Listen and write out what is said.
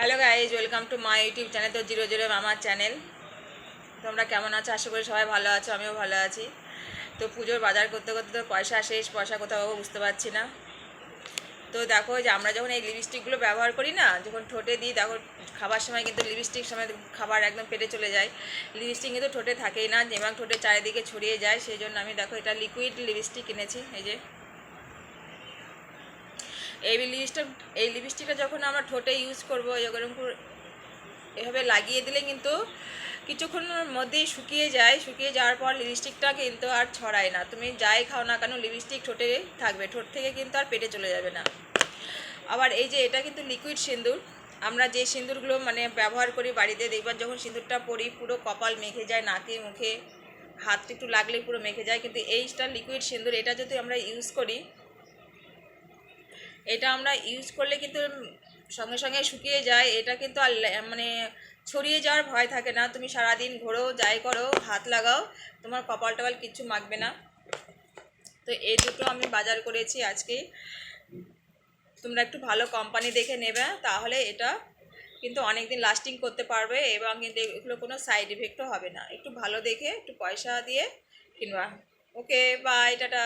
Hello guys welcome to my YouTube channel তো zero zero মামার channel তোমরা কেমন আছো? আশা করি সবাই ভালো আছো, আমিও ভালো আছি। তো পুজোর বাজার করতে করতে তো পয়সা শেষ, পয়সা কোথাও বুঝতে পারছি না। তো দেখো যে আমরা যখন এই লিপস্টিকগুলো ব্যবহার করি না, যখন ঠোঁটে দিই, দেখো, খাবার সময় কিন্তু লিপস্টিক সময় খাবার একদম পেটে চলে যায়। লিপস্টিক কিন্তু ঠোঁটে থাকেই না এবং ঠোঁটে চারিদিকে ছড়িয়ে যায়, সেই জন্য আমি দেখো, এটা লিকুইড লিপস্টিক কিনেছি এই যে। এই লিপস্টিক, এই লিপস্টিকটা যখন আমরা ঠোঁটে ইউজ করব, এরকম এভাবে লাগিয়ে দিলে কিন্তু কিছুক্ষণের মধ্যেই শুকিয়ে যায়। শুকিয়ে যাওয়ার পর লিপস্টিকটা কিন্তু আর ছড়ায় না। তুমি যাই খাও না কেন, লিপস্টিক ঠোঁটে থাকবে। ঠোঁট থেকে কিন্তু আর পেটে চলে যাবে না। আবার এই যে এটা কিন্তু লিকুইড সিঁদুর। আমরা যে সিঁদুরগুলো মানে ব্যবহার করি বাড়িতে দেখবার যখন সিঁদুরটা পরি, পুরো কপাল মেখে যায়, নাকে, মুখে, হাতটা একটু লাগলেই পুরো মেখে যায়। কিন্তু এইটা লিকুইড সিঁদুর, এটা যদি আমরা ইউজ করি এটা আমরা ইউজ করলে কিন্তু সঙ্গে সঙ্গে শুকিয়ে যায়। এটা কিন্তু আর মানে ছড়িয়ে যাওয়ার ভয় থাকে না। তুমি সারাদিন ঘোরো, যাই করো হাত লাগাও, তোমার কপাল টপাল কিচ্ছু মাখবে না। তো এই দুটো আমি বাজার করেছি আজকে। তোমরা একটু ভালো কোম্পানি দেখে নেবে, তাহলে এটা কিন্তু অনেক দিন লাস্টিং করতে পারবে এবং কিন্তু এগুলো কোনো সাইড এফেক্টও হবে না। একটু ভালো দেখে, একটু পয়সা দিয়ে কিনবা। Okay bye tata.